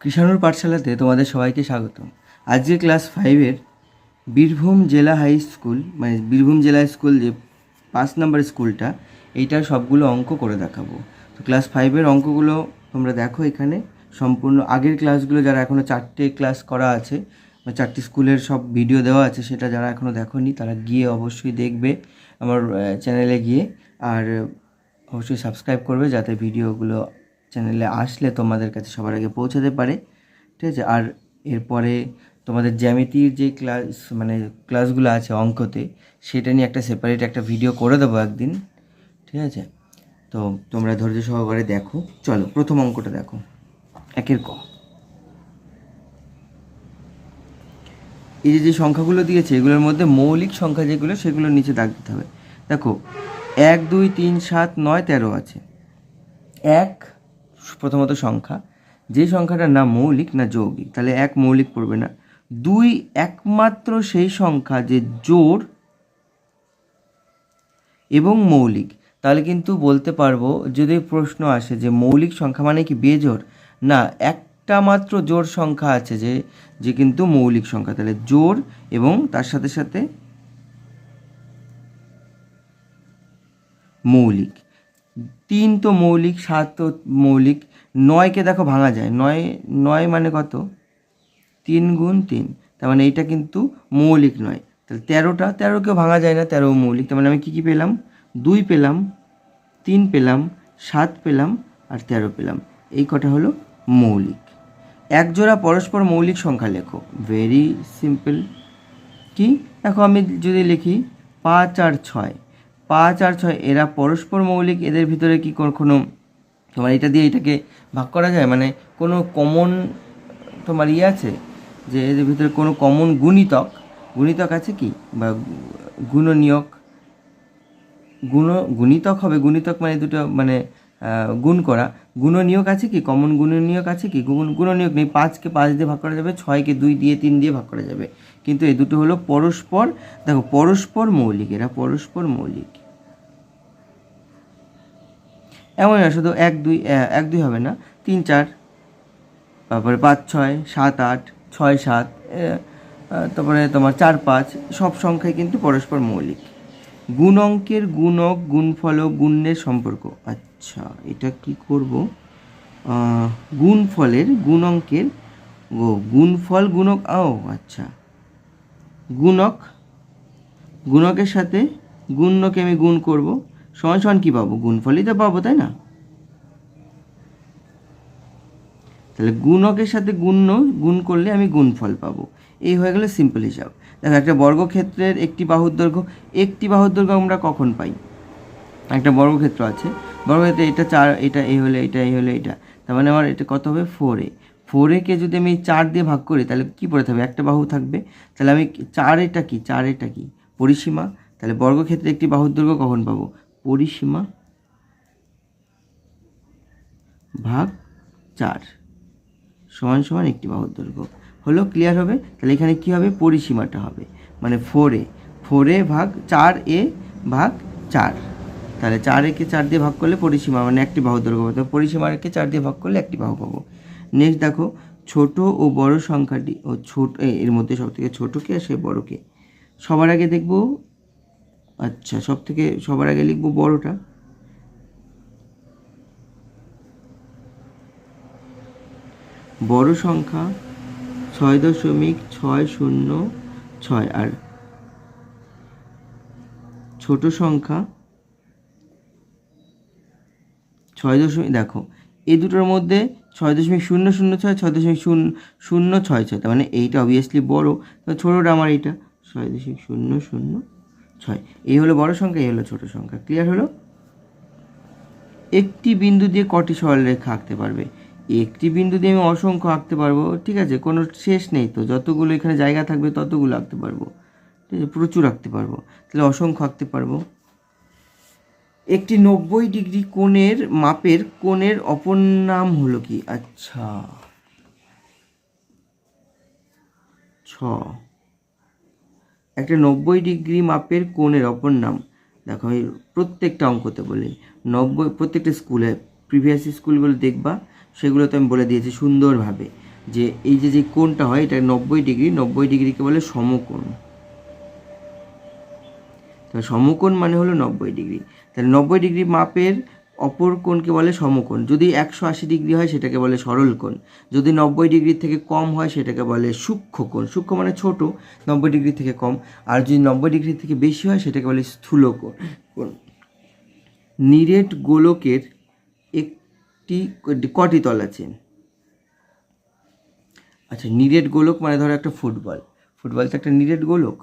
কৃষাণুর পাঠশালাতে তোমাদের সবাইকে স্বাগত আজকে ক্লাস ফাইভের বীরভূম জেলা হাই স্কুল মানে বীরভূম জেলা স্কুল যে পাঁচ নম্বর স্কুলটা এইটার সবগুলো অঙ্ক করে দেখাবো। তো ক্লাস ফাইভের অঙ্কগুলো তোমরা দেখো এখানে। সম্পূর্ণ আগের ক্লাসগুলো যারা এখনও চারটে ক্লাস করা আছে, বা চারটি স্কুলের সব ভিডিও দেওয়া আছে, সেটা যারা এখনও দেখোনি, তারা গিয়ে অবশ্যই দেখবে আমার চ্যানেলে গিয়ে। আর অবশ্যই সাবস্ক্রাইব করবে যাতে ভিডিওগুলো চ্যানেলে আসলে তোমাদের কাছে সবার আগে পৌঁছাতে পারে, ঠিক আছে? আর এরপরে তোমাদের জ্যামিতির যে ক্লাস মানে ক্লাসগুলো আছে অঙ্কতে, সেটা নিয়ে একটা সেপারেট একটা ভিডিও করে দেবো একদিন, ঠিক আছে? তো তোমরা ধৈর্য সহকারে দেখো। চলো, প্রথম অঙ্কটা দেখো। একের ক। এই যে যে সংখ্যাগুলো দিয়েছে, এগুলোর মধ্যে মৌলিক সংখ্যা যেগুলো সেগুলো নিচে দাগ দিতে হবে। দেখো, এক, দুই, তিন, সাত, নয়, তেরো আছে। এক প্রথমত সংখ্যা। যে সংখ্যাটা না মৌলিক না যৌগিক? তাহলে এক মৌলিক পড়বে না। দুই, একমাত্র সেই সংখ্যা যে জোর এবং মৌলিক। তাহলে কিন্তু বলতে পারব, যদি প্রশ্ন আসে যে মৌলিক সংখ্যা মানে কি বেজোর না, একটা মাত্র জোর সংখ্যা আছে যে যে কিন্তু মৌলিক সংখ্যা। তাহলে জোর এবং তার সাথে সাথে মৌলিক। তিন তো মৌলিক, সাত তো মৌলিক, নয়কে দেখো ভাঙা যায়। নয় নয় মানে কত? তিন গুণ তিন। তার মানে এইটা কিন্তু মৌলিক নয়। তাহলে তেরোটা, তেরোকেও ভাঙা যায় না তেরো মৌলিক। তার মানে আমি কী কী পেলাম? দুই পেলাম, তিন পেলাম, সাত পেলাম আর তেরো পেলাম। এই কটা হলো মৌলিক। একজোড়া পরস্পর মৌলিক সংখ্যা লেখো। ভেরি সিম্পল কি? দেখো আমি যদি লিখি পাঁচ আর ছয়। পাঁচ আর ছয়, এরা পরস্পর মৌলিক, এদের ভিতরে কি কোনো তোমার এটা দিয়ে এটাকে ভাগ করা যায়? মানে কোনো কমন তোমার ইয়ে আছে যে এদের ভিতরে কোনো কমন গুণিতক গুণিতক আছে কি? বা গুণনীয়ক, গুণ, গুণিতক হবে, গুণিতক মানে দুটো মানে গুণ করা। গুণনীয়ক আছে কি? কমন গুণনীয়ক আছে কি? গুণ, গুণনীয়ক নেই। পাঁচকে পাঁচ দিয়ে ভাগ করা যাবে, ছয়কে দুই দিয়ে তিন দিয়ে ভাগ করা যাবে। কিন্তু এই দুটো হলো পরস্পর, দেখো পরস্পর মৌলিক, এরা পরস্পর মৌলিক। এমন না, শুধু এক দুই এক দুই হবে না, তিন চার, তারপরে পাঁচ ছয়, সাত আট, ছয় সাত তারপরে তোমার চার পাঁচ, সব সংখ্যাই কিন্তু পরস্পর মৌলিক। গুণ অঙ্কের গুণক গুণফল ও গুণের সম্পর্ক। আচ্ছা এটা কি করব? গুণফলের গুণ অঙ্কের গুণফল গুণক, ও আচ্ছা। গুণক, গুণকের সাথে গুণকে আমি গুণ করব। সমান সমান কী পাবো? গুণফলই তো পাবো, তাই না? তাহলে গুণকের সাথে গুণ্য গুণ করলে আমি গুণফল পাবো। এই হয়ে গেল সিম্পল হিসাব। দেখো, একটা বর্গক্ষেত্রের একটি বাহুর দৈর্ঘ্য, একটি বাহুর দৈর্ঘ্য আমরা কখন পাই? একটা বর্গক্ষেত্র আছে। বর্গক্ষেত্রে এটা চার, এটা এই হলে এটা এই হলে এটা। তার মানে আমার এটা কত হবে? ফোর এ ফোর একে যদি আমি চার দিয়ে ভাগ করি, তাহলে কী পড়ে থাকবে? একটা বাহু থাকবে। তাহলে আমি চার এটা কি? চার এটা কি? পরিসীমা? তাহলে বর্গক্ষেত্রে একটি বাহুর দৈর্ঘ্য কখন পাবো? পরিসীমা ভাগ চার সমান সমান একটি বাহুর দৈর্ঘ্য। হলো ক্লিয়ার হবে? তাহলে এখানে কি হবে? পরিসীমাটা হবে। মানে ফোর এ। ফোর এ ভাগ চার এ ভাগ চার। তাহলে চার একে চার দিয়ে ভাগ করলে পরিসীমা মানে একটি বাহু দৈর্ঘ্য পাবো। পরিসীমাকে চার দিয়ে ভাগ করলে একটি বাহু পাবো। নেক্সট দেখো, ছোট ও বড় সংখ্যাটি, ও ছোট এর মধ্যে সব থেকে ছোটোকে আর সে বড়কে সবার আগে দেখব আচ্ছা সব থেকে সবার আগে লিখব বড়টা। বড় সংখ্যা ছয় দশমিক ছয় শূন্য ছয়, আর ছোট সংখ্যা ছয় দশমিক, দেখো এই দুটোর মধ্যে ছয় দশমিক শূন্য শূন্য ছয় ছয় দশমিক শূন্য শূন্য ছয় ছয়, তার মানে এইটা অবভিয়াসলি বড়ো। তো ছোটোটা আমার এইটা, ছয় দশমিক শূন্য শূন্য ছয়। এই হলো বড় সংখ্যা, এই হলো ছোট সংখ্যা। ক্লিয়ার হলো? একটি বিন্দু দিয়ে কটি সরলরেখা আঁকতে পারবে? একটি বিন্দু দিয়ে আমি অসংখ্য আঁকতে পারব, ঠিক আছে, কোনো শেষ নেই তো, যতগুলো এখানে জায়গা থাকবে ততগুলো আঁকতে পারব। ঠিক আছে, প্রচুর আঁকতে পারব, তাহলে অসংখ্য আঁকতে পারব। একটি নব্বই ডিগ্রি কোণের মাপের কোণের অপর নাম হলো কি? আচ্ছা। ছ। একটা নব্বই ডিগ্রি মাপের কোণের অপর নাম। দেখো, আমি প্রত্যেকটা অঙ্কতে বলি নব্বই, প্রত্যেকটা স্কুলে প্রিভিয়াস স্কুলগুলো দেখবা, সেগুলোতে আমি বলে দিয়েছি সুন্দরভাবে যে এই যে যে কোণটা হয়, এটা নব্বই ডিগ্রি, নব্বই ডিগ্রিকে বলে সমকোণ। সমকোণ মানে হলো নব্বই ডিগ্রি। তাহলে নব্বই ডিগ্রি মাপের অপর কোণকে বলে সমকোণ। যদি একশো আশি ডিগ্রি হয়, সেটাকে বলে সরল কোণ যদি নব্বই ডিগ্রি থেকে কম হয়, সেটাকে বলে সূক্ষ্ম কোণ সূক্ষ্ম মানে ছোট, নব্বই ডিগ্রি থেকে কম। আর যদি নব্বই ডিগ্রি থেকে বেশি হয়, সেটাকে বলে স্থূল কোণ নিরেট গোলকের একটি কটি তল আছে। আচ্ছা নিরেট গোলক মানে ধরো একটা ফুটবল। ফুটবল তো একটা নিরেট গোলক।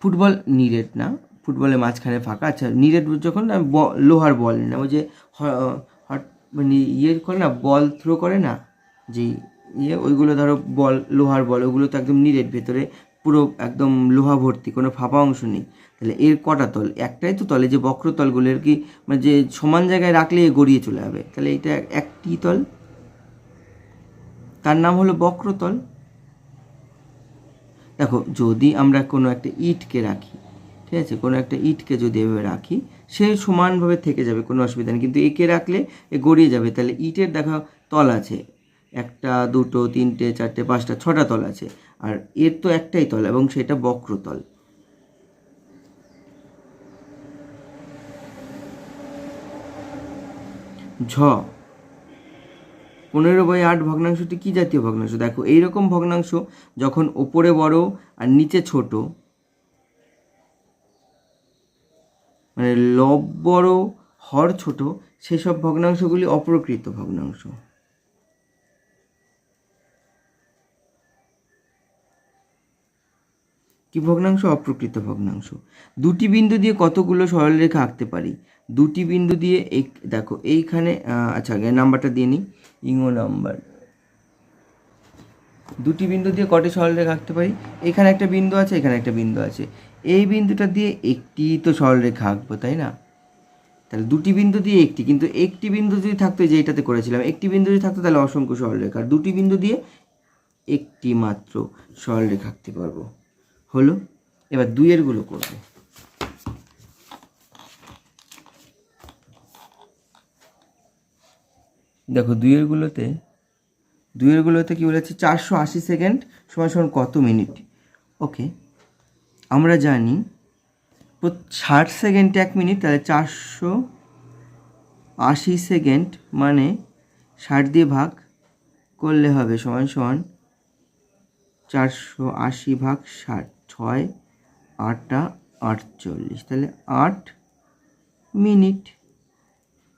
ফুটবল নিরেট না। ফুটবলের মাঝখানে ফাঁকা। আচ্ছা নিরেট যখন আমি লোহার বল না ওই যে হট মানে ইয়ে করে না, বল থ্রো করে না? যে ইয়ে ওইগুলো ধরো বল, লোহার বল, ওগুলো তো একদম নিরেট, ভেতরে পুরো একদম লোহা ভর্তি, কোনো ফাঁপা অংশ নেই। তাহলে এর কটা তল? একটাই তো তলে যে বক্রতলগুলো এর কি মানে যে সমান জায়গায় রাখলে গড়িয়ে চলে যাবে। তাহলে এটা একটি তল? তার নাম হলো বক্রতল। দেখো, যদি আমরা কোনো একটা ইটকে রাখি ঠিক আছে? কোনো একটা ইটকে যদি এভাবে রাখি, সে সমানভাবে থেকে যাবে, কোনো অসুবিধা নেই। কিন্তু একে রাখলে এ গড়িয়ে যাবে। তাহলে ইটের দেখা তল আছে। একটা, দুটো, তিনটে, চারটে, পাঁচটা, ছটা তল আছে। আর এর তো একটাই তল এবং সেটা বক্রতল ঝ। পনেরো বাই আট ভগ্নাংশটি কী জাতীয় ভগ্নাংশ? দেখো, এইরকম ভগ্নাংশ যখন ওপরে বড় আর নিচে ছোট মানে লব বড়, হর ছোট, সেসব ভগ্নাংশগুলি অপ্রকৃত ভগ্নাংশ। কি ভগ্নাংশ? অপ্রকৃত ভগ্নাংশ। দুটি বিন্দু দিয়ে কতগুলো সরলরেখা আঁকতে পারি? দুটি বিন্দু দিয়ে এই দেখো, এইখানে আচ্ছা আগে নাম্বারটা দিয়ে নিই। ইঙ্গো নাম্বার। দুটি বিন্দু দিয়ে কটি সরলরেখা আঁকতে পারি? এখানে একটা বিন্দু আছে, এখানে একটা বিন্দু আছে। এই বিন্দুটা দিয়ে একটি তো সরলরেখা আঁকবো, তাই না? তাহলে দুটি বিন্দু দিয়ে একটি, কিন্তু একটি বিন্দু যদি থাকতো এই যে এইটাতে করেছিলাম, একটি বিন্দু যদি থাকতো তাহলে অসংখ্য সরলরেখা, আর দুটি বিন্দু দিয়ে একটি মাত্র সরলরেখা আঁকতে পারব। হলো? এবার দুইয়েরগুলো করব। দেখো দুইয়েরগুলোতে দুইয়েরগুলোতে কী বলেছে? চারশো আশি সেকেন্ড সমান সমান কত মিনিট? ওকে আমরা জানি ষাট সেকেন্ড এক মিনিট তাহলে চারশো আশি সেকেন্ড মানে ষাট দিয়ে ভাগ করলে হবে সমান সমান চারশো আশি ভাগ ষাট ছয় আটটা আটচল্লিশ। তাহলে আট মিনিট।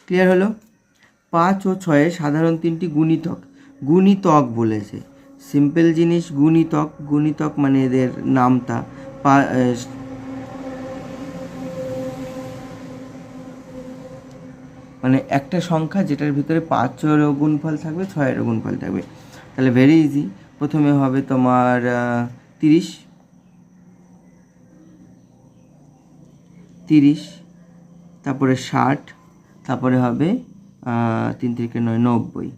ক্লিয়ার হলো? পাঁচ ও ছয়ে সাধারণ তিনটি গুণিতক। গুণিতক বলেছে। সিম্পল জিনিস গুণিতক। গুণিতক মানে এদের আহ, মানে একটা সংখ্যা যেটার ভিতরে পাঁচেরও গুণফল থাকবে ছয়েরও গুণফল থাকবে। তাহলে ভেরি ইজি প্রথমে হবে তোমার তিরিশ। তিরিশ, তারপরে ষাট, তারপরে হবে তিন থেকে নয়, নব্বই।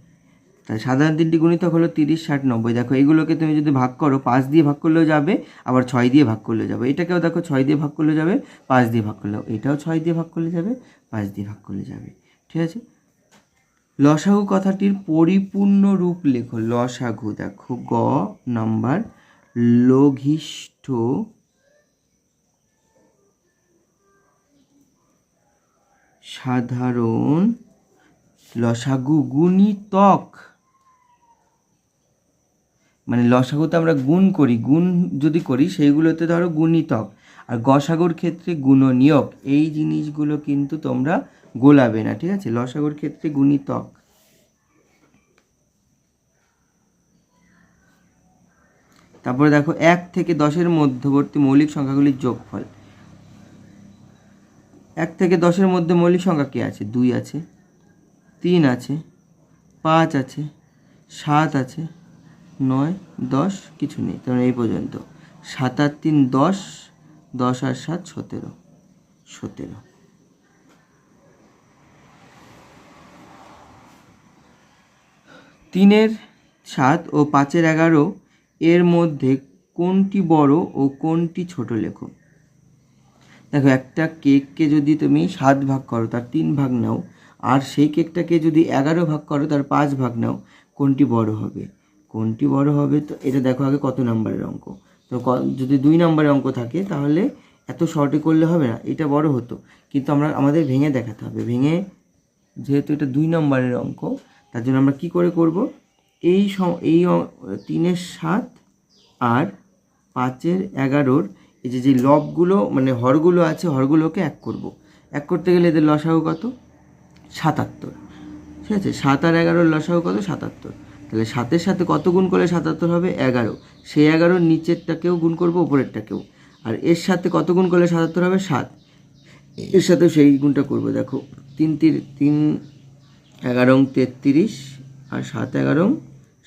তাই সাধারণ তিনটি গুণিতক হলো তিরিশ, ষাট, নব্বই। দেখো এইগুলোকে তুমি যদি ভাগ করো, পাঁচ দিয়ে ভাগ করলেও যাবে, আবার ছয় দিয়ে ভাগ করলেও যাবে। এটাকেও দেখো, ছয় দিয়ে ভাগ করলে যাবে, পাঁচ দিয়ে ভাগ করলেও এটাও ছয় দিয়ে ভাগ করলে যাবে, পাঁচ দিয়ে ভাগ করলে যাবে। ঠিক আছে? লসাগু কথাটির পরিপূর্ণ রূপ লেখো। লসাগু, দেখো, গ নাম্বার লঘিষ্ঠ সাধারণ লসাগু গুণিতক। মানে লসাগুতে আমরা গুণ করি, গুণ যদি করি, সেইগুলোতে ধরো গুণিতক। আর গসাগুর ক্ষেত্রে গুণনীয়ক, এই জিনিসগুলো কিন্তু তোমরা গোলাবে না, ঠিক আছে? লসাগুর ক্ষেত্রে গুণিতক। তারপরে দেখো, এক থেকে দশের মধ্যবর্তী মৌলিক সংখ্যাগুলির যোগফল। এক থেকে দশের মধ্যে মৌলিক সংখ্যা কী আছে? দুই আছে, তিন আছে, পাঁচ আছে, সাত আছে নয়, দশ, কিছু নেই। তেমন এই পর্যন্ত। সাত আর তিন, দশ দশ আর সাত, সতেরো। সতেরো। তিনের সাত ও পাঁচের এগারো এর মধ্যে কোনটি বড় ও কোনটি ছোট লেখো দেখো, একটা কেককে যদি তুমি সাত ভাগ করো, তার তিন ভাগ নাও, আর সেই কেকটাকে যদি এগারো ভাগ করো, তার পাঁচ ভাগ নাও, কোনটি বড় হবে? কোনটি বড় হবে? তো এটা দেখো আগে কত নাম্বারের অঙ্ক। তো যদি দুই নাম্বারের অঙ্ক থাকে, তাহলে এত শর্টে করলে হবে না, এটা বড় হতো। কিন্তু আমরা, আমাদের ভেঙে দেখাতে হবে। ভেঙে যেহেতু এটা দুই নম্বরের অঙ্ক, তার জন্য আমরা কি করে করব? এই এই তিনের সাত আর পাঁচের এগারোর এই যে যে লবগুলো মানে হরগুলো আছে, হরগুলোকে এক করব। এক করতে গেলে এদের লসাগু কত? সাতাত্তর। ঠিক আছে? সাত আর এগারোর লসাগু কত? সাতাত্তর। তাহলে সাতের সাথে কত গুণ করলে সাতাত্তর হবে? এগারো। সেই এগারোর নিচেরটাকেও গুণ করব, উপরেরটাকেও। আর এর সাথে কত গুণ করলে সাতাত্তর হবে? সাত। এর সাথেও সেই গুণটা করব, দেখো। তিন তির, তিন এগারো তেত্রিশ আর সাত এগারো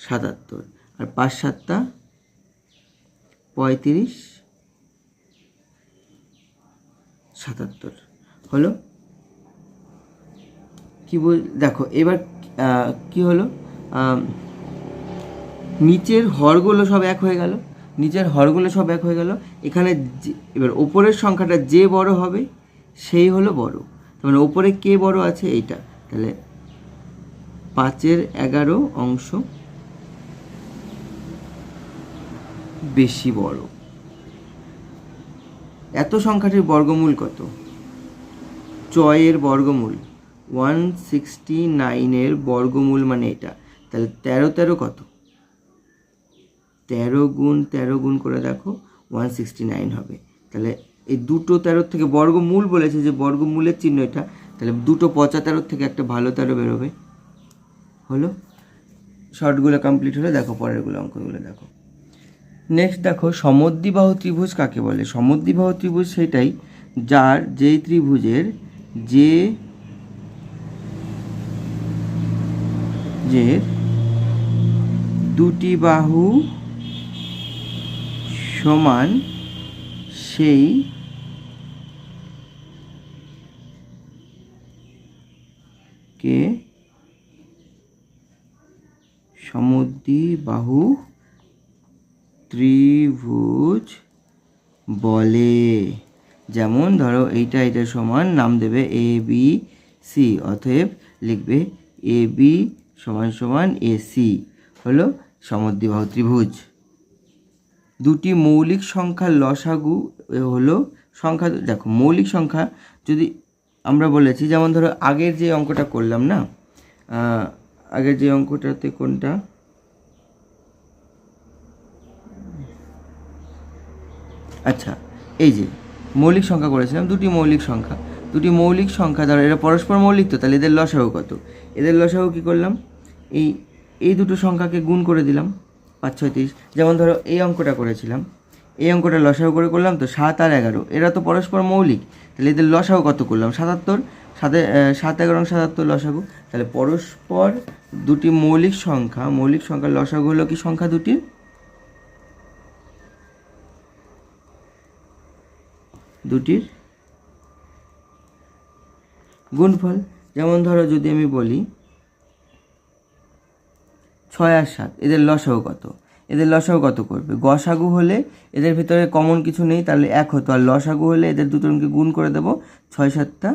সাতাত্তর। আর পাঁচ সাতটা পঁয়ত্রিশ, সাতাত্তর। হলো? কি বল, দেখো, এবার কি হলো? নিচের হরগুলো সব এক হয়ে গেল, নিচের হরগুলো সব এক হয়ে গেল। এখানে এবার ওপরের সংখ্যাটা যে বড় হবে, সেই হলো বড়। মানে ওপরে কে বড় আছে? এইটা। তাহলে পাঁচের এগারো অংশ বেশি বড়। এত সংখ্যাটির বর্গমূল কত? চয়ের বর্গমূল। ওয়ান সিক্সটি নাইনের বর্গমূল মানে এটা। তাহলে তেরো তেরো কত? তেরো গুণ তেরো গুণ করে দেখো ওয়ান সিক্সটি নাইন হবে। তাহলে এই দুটো তেরোর থেকে বর্গমূল বলেছে যে বর্গমূলের চিহ্ন এটা, তাহলে দুটো পঁচা তেরোর থেকে একটা ভালো তেরো বেরোবে। হলো? শর্টগুলো কমপ্লিট হলে দেখো, পরেরগুলো অঙ্কগুলো দেখো। নেক্সট দেখো, সমদ্বিবাহ ত্রিভুজ কাকে বলে? সমদ্বিবাহ ত্রিভুজ সেটাই যার, যেই ত্রিভুজের যে যে দুটি বাহু সমান সেই কে সমদ্বিবাহু ত্রিভুজ বলে। যেমন ধরো এইটা, এটা সমান নাম দেবে এ বি সি অতএব লিখবে এ বি সমান সমান এ সি হলো সমদ্বিবাহু ত্রিভুজ। দুটি মৌলিক সংখ্যার লসাগু হলো সংখ্যা, দেখো মৌলিক সংখ্যা যদি আমরা বলেছি, যেমন ধরো আগের যে অঙ্কটা করলাম না আগের যে অঙ্কটাতে কোনটা? আচ্ছা এই যে মৌলিক সংখ্যা করেছিলাম, দুটি মৌলিক সংখ্যা। দুটি মৌলিক সংখ্যা, ধরো এরা পরস্পর মৌলিক তো, তাহলে এদের লসাগু কত? এদের লসাগু কী করলাম? এই এই দুটো সংখ্যাকে গুণ করে দিলাম। পাঁচ ছয়ত্রিশ যেমন ধরো এই অঙ্কটা করেছিলাম। এই অঙ্কটা লসাগু করে করলাম তো সাত আর এগারো। এরা তো পরস্পর মৌলিক। তাহলে এদের লসাগু কত করলাম? সাতাত্তর। সাতে সাত, এগারো, সাতাত্তর লসাগু। তাহলে পরস্পর দুটি মৌলিক সংখ্যা, মৌলিক সংখ্যার লসাগু হলো কি সংখ্যা দুটির দুটির গুণফল। যেমন ধরো যদি আমি বলি ছয় আর সাত। এদের লসাগু কত? এদের লসাগু কত করবে? গসাগু হলে এদের ভিতরে কমন কিছু নেই, তাহলে এক হতো। আর লসাগু হলে এদের দুজনকে গুণ করে দেবো ছয় সাতটা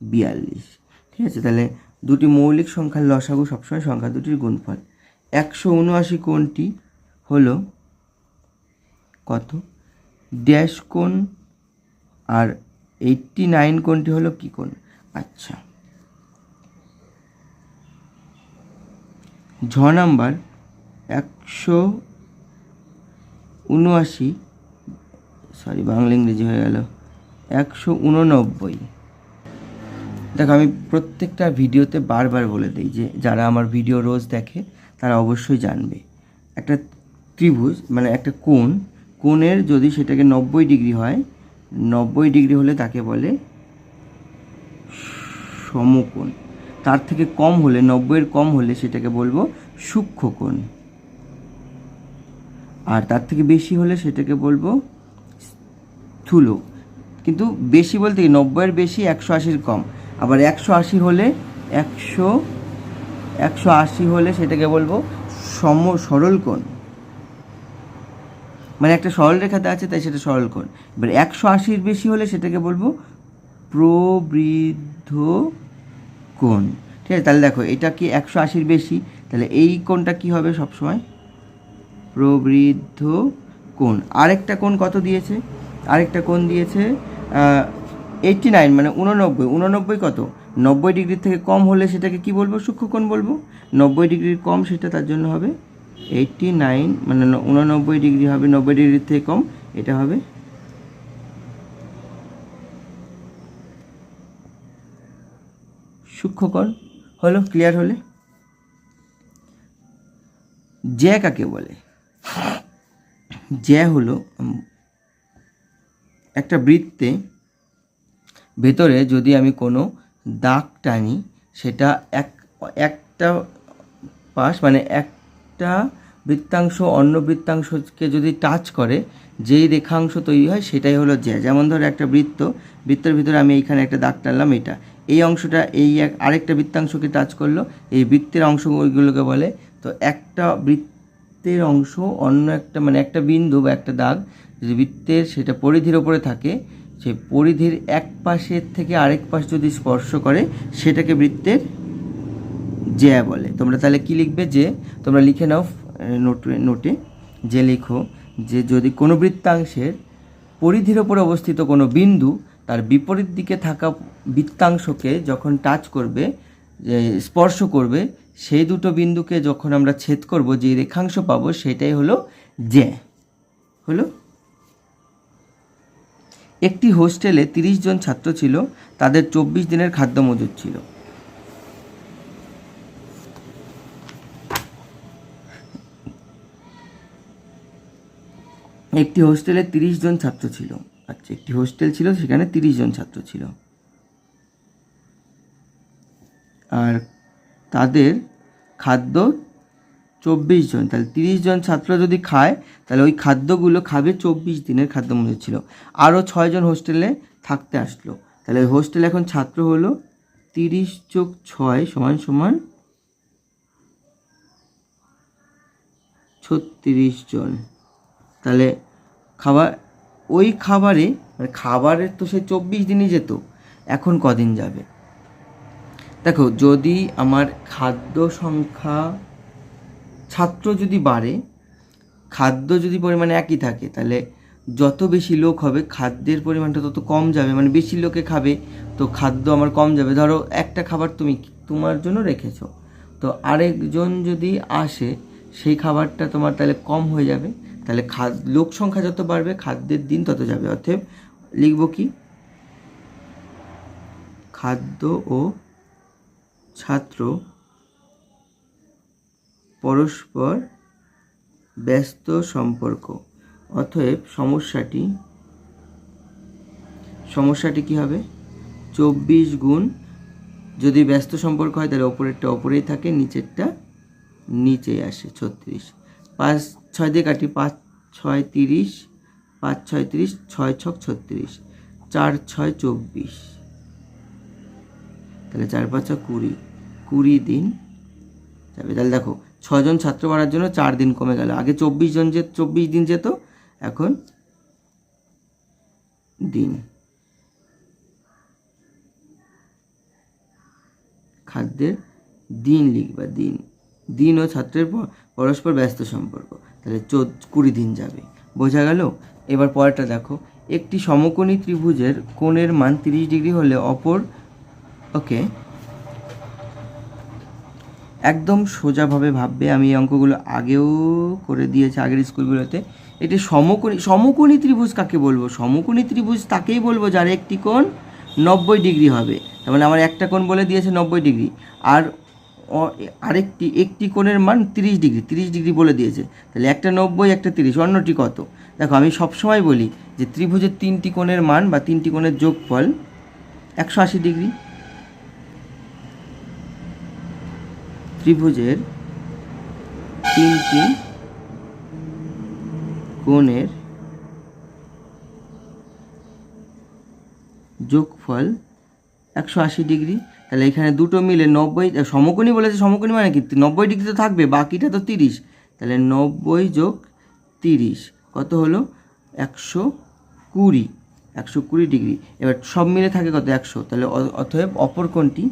বিয়াল্লিশ। ঠিক আছে? তাহলে দুটি মৌলিক সংখ্যার লসাগু সবসময় সংখ্যা দুটির গুণফল। একশো উনআশি কোণটি হলো কত? ড্যাশ কোণ আর এইটটি নাইন কোণটি হলো কি কোণ? আচ্ছা। ঝ নাম্বার একশো উনআশি সরি বাংলা ইংরেজি হয়ে গেল, একশো উননব্বই। দেখো, আমি প্রত্যেকটা ভিডিওতে বারবার বলে দিই যে যারা আমার ভিডিও রোজ দেখে, তারা অবশ্যই জানবে। একটা ত্রিভুজ মানে একটা কোণ, কোণের যদি সেটাকে নব্বই ডিগ্রি হয়, নব্বই ডিগ্রি হলে তাকে বলে সমকোণ। তার থেকে কম হলে, নব্বইয়ের কম হলে সেটাকে বলব সূক্ষ্মকোণ। আর তার থেকে বেশি হলে সেটাকে বলব স্থূল। কিন্তু বেশি বলতে কি, নব্বইয়ের বেশি, একশো আশির কম। আবার একশো আশি হলে একশো একশো আশি হলে সেটাকে বলব সম সরল কোণ মানে একটা সরল রেখাতে আছে, তাই সেটা সরল কোণ এবার একশো আশির বেশি হলে সেটাকে বলব প্রবৃদ্ধ কোণ। ঠিক আছে, তাহলে দেখো, এটা কি একশো আশির বেশি? তাহলে এই কোণটা কি হবে সবসময়? প্রবৃদ্ধ কোণ। আরেকটা কোণ কত দিয়েছে? আরেকটা কোণ দিয়েছে এইটটি নাইন মানে উননব্বই উননব্বই কত? নব্বই ডিগ্রির থেকে কম হলে সেটাকে কি বলব? সূক্ষ্মকোণ বলব। নব্বই ডিগ্রির কম, সেটা তার জন্য হবে এইটটি নাইন মানে উননব্বই ডিগ্রি হবে, নব্বই ডিগ্রির থেকে কম, এটা হবে সূক্ষ্মকোণ হলো ক্লিয়ার হলে? জ্যা কাকে বলে? জ্যা হলো একটা বৃত্তে ভেতরে যদি আমি কোনো দাগ টানি, সেটা এক, একটা পাশ মানে একটা বৃত্তাংশ অন্য বৃত্তাংশকে যদি টাচ করে, যেই রেখাংশ তৈরি হয়, সেটাই হলো জ্যা। যেমন ধরো একটা বৃত্ত, বৃত্তের ভিতরে আমি এইখানে একটা দাগ টানলাম, এটা। এই অংশটা, এই এক আরেকটা বৃত্তাংশকে টাচ করল। এই বৃত্তের অংশ ওইগুলোকে বলে। তো একটা বৃত্তের অংশ, অন্য একটা মানে একটা বিন্দু বা একটা দাগ, যদি বৃত্তের সেটা পরিধির ওপরে থাকে, সে পরিধির এক পাশের থেকে আরেক পাশ যদি স্পর্শ করে, সেটাকে বৃত্তের জ্যা বলে। তোমরা তাহলে কি লিখবে? যে, তোমরা লিখে নাও নোটে নোটে, যে লেখো যে যদি কোনো বৃত্তাংশের পরিধির ওপর অবস্থিত কোনো বিন্দু তার বিপরীত দিকে থাকা বৃত্তাংশকে যখন টাচ করবে স্পর্শ করবে, সেই দুটো বিন্দুকে যখন আমরা ছেদ করব, যে রেখাংশ পাবো, সেটাই হলো জ্যা হলো? একটি হোস্টেলে তিরিশ জন ছাত্র ছিল, তাদের চব্বিশ দিনের খাদ্য মজুদ ছিল। একটি হোস্টেলে তিরিশ জন ছাত্র ছিল। আচ্ছা একটি হোস্টেল ছিল, সেখানে তিরিশ জন ছাত্র ছিল। আর তাদের খাদ্য চব্বিশ জন। তাহলে তিরিশ জন ছাত্র যদি খায়, তাহলে ওই খাদ্যগুলো খাবে চব্বিশ দিনের খাদ্য মজুদ ছিল। আরও ছয়জন হোস্টেলে থাকতে আসলো। তাহলে ওই হোস্টেলে এখন ছাত্র হলো তিরিশ যোগ ছয় সমান সমান ছত্রিশ জন। তাহলে খাবার ওই খাবারে মানে খাবারের তো সে চব্বিশ দিনই যেত, এখন কদিন যাবে? দেখো, যদি আমার খাদ্য সংখ্যা, ছাত্র যদি বাড়ে, খাদ্য যদি পরিমাণে একই থাকে, তাহলে যত বেশি লোক হবে, খাদ্যের পরিমাণটা তত কম যাবে। মানে বেশি লোকে খাবে, তো খাদ্য আমার কম যাবে। ধরো, একটা খাবার তুমি তোমার জন্য রেখেছো, তো আরেকজন যদি আসে, সেই খাবারটা তোমার তাহলে কম হয়ে যাবে। তাহলে খাদ, লোক সংখ্যা যত বাড়বে, খাদ্যের দিন তত যাবে। অতএব লিখব কি? খাদ্য ও ছাত্র পরস্পর ব্যস্ত সম্পর্ক। অতএব সমস্যাটি সমস্যাটি কি হবে? চব্বিশ গুণ যদি ব্যস্ত সম্পর্ক হয়, তাহলে ওপরেরটা ওপরেই থাকে, নিচেরটা নিচেই আসে, ছত্রিশ। পাঁচ ছয় দিয়ে কাটি, পাঁচ ছয় তিরিশ, পাঁচ ছয় তিরিশ, ছয় ছক ছত্রিশ, চার ছয় চব্বিশ। তাহলে চার পাঁচা কুড়ি কুড়ি দিন যাবে। তাহলে দেখো ছজন ছাত্র বাড়ার জন্য চার দিন কমে গেল। আগে চব্বিশ জন যে, চব্বিশ দিন যেত, এখন দিন। খাদ্যের দিন লিখবা, দিন। দিন ও ছাত্রের প- পরস্পর ব্যস্ত সম্পর্ক। তাহলে চোদ্দ কুড়ি দিন যাবে। বোঝা গেল? এবার পরেরটা দেখো। একটি সমকোণী ত্রিভুজের কোণের মান তিরিশ ডিগ্রি হলে অপর ওকে। একদম সোজাভাবে ভাববে। আমি এই অঙ্কগুলো আগেও করে দিয়েছি আগের স্কুলগুলোতে। এটি সমকোণী সমকোণী ত্রিভুজ কাকে বলব? সমকোণী ত্রিভুজ তাকেই বলব যার একটি কোণ নব্বই ডিগ্রি হবে। তার মানে আমার একটা কোণ বলে দিয়েছে নব্বই ডিগ্রি। আর আরেকটি, একটি কোণের মান তিরিশ ডিগ্রি তিরিশ ডিগ্রি বলে দিয়েছে। তাহলে একটা নব্বই, একটা তিরিশ, অন্যটি কত? দেখো, আমি সবসময় বলি যে ত্রিভুজের তিনটি কোণের মান বা তিনটি কোণের যোগফল একশো আশি ডিগ্রি। ত্রিভুজের তিনটি কোণের যোগফল একশো আশি ডিগ্রি। তাহলে এখানে দুটো মিলে নব্বই সমকোণী বলেছে, সমকোণী মানে কি? নব্বই ডিগ্রি তো থাকবে, বাকিটা তো তিরিশ। তাহলে নব্বই যোগ তিরিশ, কত হলো? একশো কুড়ি একশো কুড়ি ডিগ্রি। এবার সব মিলে থাকে কত? একশো। তাহলে অতএব অপর কোনটি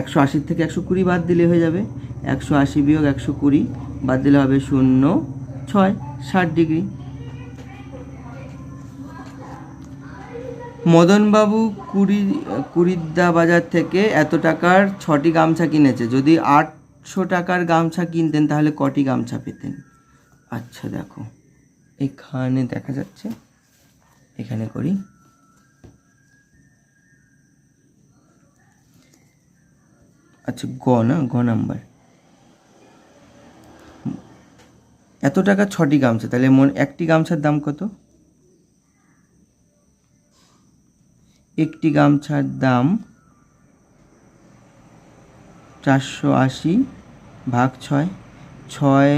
একশো আশির থেকে একশো কুড়ি বাদ দিলে হয়ে যাবে। একশো আশি বিয়োগ একশো কুড়ি বাদ দিলে হবে শূন্য ছয়, ষাট ডিগ্রি। মদনবাবু কুড়ি, কুড়িদ্দা বাজার থেকে এত টাকার ছটি গামছা কিনেছে। যদি আটশো টাকার গামছা কিনতেন, তাহলে কটি গামছা পেতেন? আচ্ছা দেখো। এখানে দেখা যাচ্ছে। এখানে করি। আচ্ছা গ না? গ নাম্বার। এত টাকা ছটি গামছা, তাহলে একটি গামছার দাম কত? একটি গামছার দাম চারশো আশি ভাগ ছয় ছয়,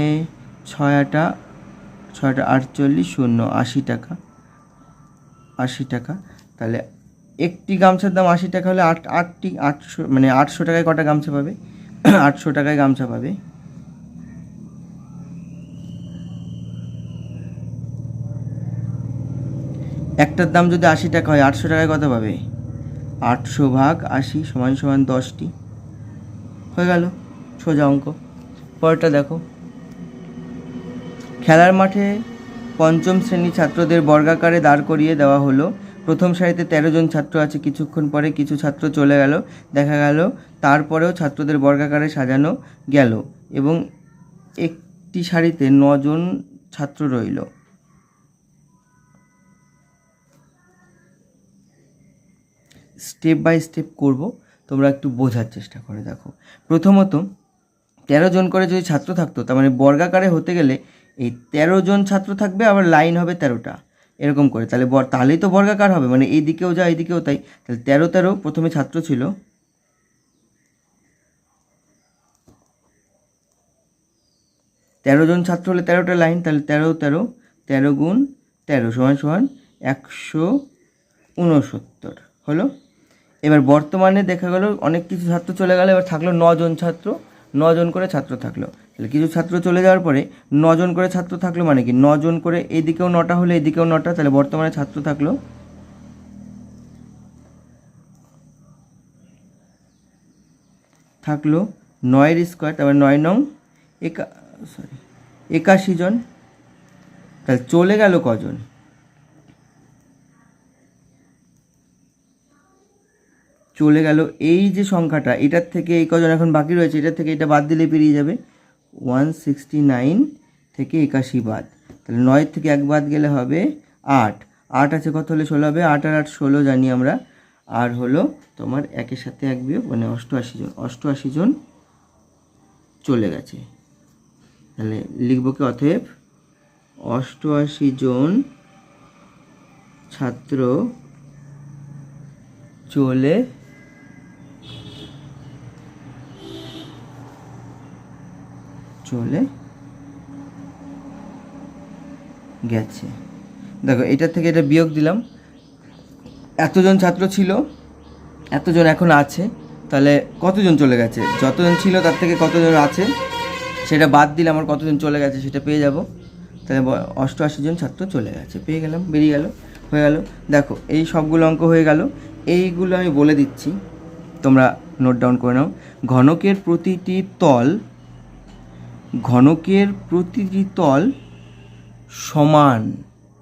ছয়টা ছয়টা আটচল্লিশ শূন্য আশি টাকা আশি টাকা। তাহলে একটি গামছার দাম আশি টাকা হলে আট, আটটি আটশো মানে আটশো টাকায় কটা গামছা পাবে? আটশো টাকায় গামছা পাবে। একটার দাম যদি আশি টাকা হয়, আটশো টাকায় কত পাবে? আটশো ভাগ আশি সমান সমান দশটি। হয়ে গেল, সোজা অঙ্ক। পরেরটা দেখো। খেলার মাঠে পঞ্চম শ্রেণি ছাত্রদের বর্গাকারে দাঁড় করিয়ে দেওয়া হলো। প্রথম সারিতে তেরো জন ছাত্র আছে। কিছুক্ষণ পরে কিছু ছাত্র চলে গেল। দেখা গেল, তারপরেও ছাত্রদের বর্গাকারে সাজানো গেল এবং একটি সারিতে নজন ছাত্র রইল। স্টেপ বাই স্টেপ করব, তোমরা একটু বোঝার চেষ্টা করে দেখো। প্রথমত, তেরো জন করে যদি ছাত্র থাকতো, তার মানে বর্গাকারে হতে গেলে এই তেরো জন ছাত্র থাকবে, আবার লাইন হবে তেরোটা। এরকম করে, তাহলে তাহলেই তো বর্গাকার হবে মানে এই দিকেও যা এইদিকেও তাই। তাহলে তেরো তেরো প্রথমে ছাত্র ছিল। তেরো জন ছাত্র হলে তেরোটা লাইন, তাহলে তেরো তেরো তেরো গুণ তেরো সমান সমান একশো উনসত্তর। হলো? এবার বর্তমানে দেখা গেল অনেক কিছু ছাত্র চলে গেল, এবার থাকল নজন ছাত্র, নজন করে ছাত্র থাকল। তাহলে কিছু ছাত্র চলে যাওয়ার পরে নজন করে ছাত্র থাকল মানে কি? নজন করে এদিকেও নটা হলে এদিকেও নটা, তাহলে বর্তমানে ছাত্র থাকল থাকল নয়ের স্কোয়ার, তারপর নয় নং একা সরি একাশি জন। তাহলে চলে গেল কজন? চলে গেল। এই যে সংখ্যাটা, এটার থেকে এই কজন এখন বাকি রয়েছে, এটার থেকে এটা বাদ দিলে পেরিয়ে যাবে। ওয়ান সিক্সটি নাইন থেকে একাশি বাদ। তাহলে নয়ের থেকে এক বাদ গেলে হবে আট। আট আছে কত হলে ষোলো হবে? আট আর আট ষোলো জানি আমরা। আর হলো তোমার একের সাথে এক বিয়োগ মানে অষ্টআশি জন। অষ্টআশি জন চলে গেছে। তাহলে লিখব কি? অতএব অষ্টআশি জন ছাত্র চলে চলে গেছে। দেখো, এটার থেকে এটা বিয়োগ দিলাম। এতজন ছাত্র ছিল, এতজন এখন আছে, তাহলে কতজন চলে গেছে? যতজন ছিল, তার থেকে কতজন আছে? সেটা বাদ দিলে আমার কতজন চলে গেছে সেটা পেয়ে যাব। তাহলে অষ্টআশি জন ছাত্র চলে গেছে। পেয়ে গেলাম, বেরিয়ে গেল, হয়ে গেল। দেখো, এই সবগুলো অঙ্ক হয়ে গেল। এইগুলো আমি বলে দিচ্ছি, তোমরা নোট ডাউন করে নাও। ঘনকের প্রতিটি তল ঘনকের প্রতিটি তল সমান।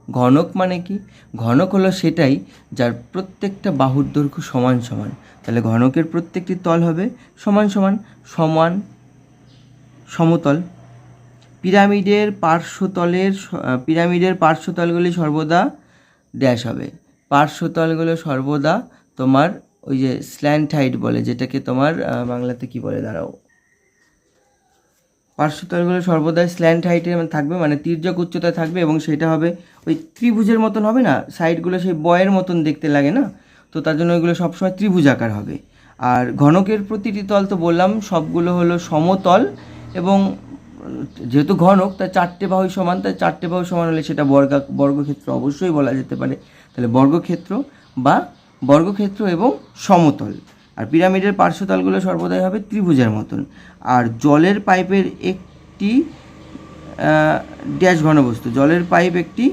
ঘনক মানে কি? ঘনক হলো সেটাই যার প্রত্যেকটা বাহুর দৈর্ঘ্য সমান সমান। তাহলে ঘনকের প্রত্যেকটি তল হবে সমান সমান সমান সমতল। পিরামিডের পার্শ্বতলের পিরামিডের পার্শ্বতলগুলি সর্বদা ড্যাশ হবে। পার্শ্বতলগুলো সর্বদা তোমার ওই যে স্ল্যান্ট হাইট বলে, যেটাকে তোমার বাংলাতে কি বলে? দাঁড়াও। পার্শ্বতলগুলো সর্বদাই স্ল্যান্ট হাইটে থাকবে মানে তির্যক উচ্চতায় থাকবে এবং সেটা হবে ওই ত্রিভুজের মতন হবে না সাইডগুলো সেই বয়ের মতন দেখতে লাগে না? তো তার জন্য ওইগুলো সবসময় ত্রিভুজ আকার হবে। আর ঘনকের প্রতিটি তল তো বললাম, সবগুলো হলো সমতল এবং যেহেতু ঘনক তার চারটে বাহু সমান, তাই চারটে বাহু সমান হলে সেটা বর্গা, বর্গক্ষেত্র অবশ্যই বলা যেতে পারে। তাহলে বর্গক্ষেত্র বা বর্গক্ষেত্র এবং সমতল। আর পিরামিডের পার্শ্বতলগুলো সর্বদাই হবে ত্রিভুজের মতন। আর জলের পাইপের একটি ড্যাশ ঘনবস্তু। জলের পাইপ একটি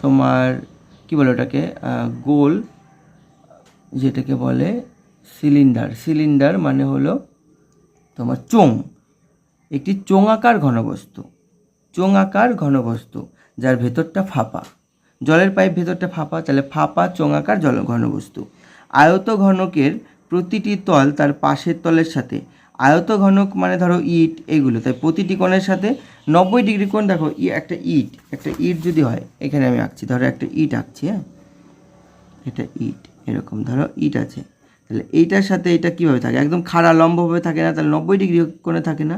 তোমার, কি বলে ওটাকে? গোল, যেটাকে বলে সিলিন্ডার। সিলিন্ডার মানে হলো তোমার চোং একটি চোঙাকার ঘনবস্তু। চোঙাকার ঘনবস্তু, যার ভেতরটা ফাঁপা। জলের পাইপ ভেতরটা ফাঁপা, তাহলে ফাঁপা, চোঙাকার জল ঘনবস্তু আয়ত ঘনকের প্রতিটি তল তার পাশের তলের সাথে। আয়ত ঘনক মানে ধরো ইট এগুলো। তাই প্রতিটি কোণের সাথে নব্বই ডিগ্রি কোণ, দেখো, ই একটা ইট। একটা ইট যদি হয়, এখানে আমি আঁকছি, ধরো একটা ইট আঁকছি হ্যাঁ? এটা ইট, এরকম ধরো ইট আছে। তাহলে এইটার সাথে এটা কীভাবে থাকে? একদম খাড়া, লম্বভাবে থাকে না, তাহলে নব্বই ডিগ্রি কোণে থাকে না?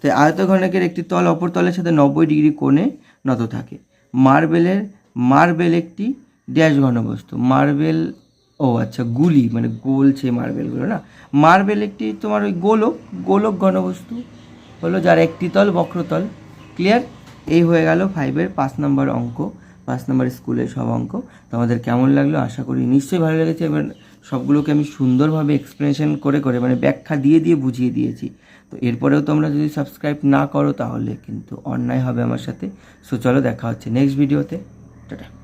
তাই আয়ত ঘনকের একটি তল অপর তলের সাথে নব্বই ডিগ্রি কোণে নত থাকে। মার্বেলের, মার্বেল একটি ড্যাশ ঘনবস্তু মার্বেল, ও আচ্ছা গুলি মানে গোলছে মার্বেলগুলো না? মার্বেল একটি তোমার ওই গোলক গোলক ঘনবস্তু হলো যার একটি তল বক্রতল। ক্লিয়ার এই হয়ে গেল ফাইভের পাঁচ নম্বর অঙ্ক, পাঁচ নম্বর স্কুলের সব অঙ্ক। তোমাদের কেমন লাগল? আশা করি নিশ্চয়ই ভালো লেগেছে। এবার সবগুলোকে আমি সুন্দরভাবে এক্সপ্লেনেশন করে করে মানে ব্যাখ্যা দিয়ে দিয়ে বুঝিয়ে দিয়েছি। তো এরপরেও তোমরা যদি সাবস্ক্রাইব না করো তাহলে কিন্তু অন্যায় হবে আমার সাথে। সো চলো দেখা হচ্ছে নেক্সট ভিডিওতে টাটা।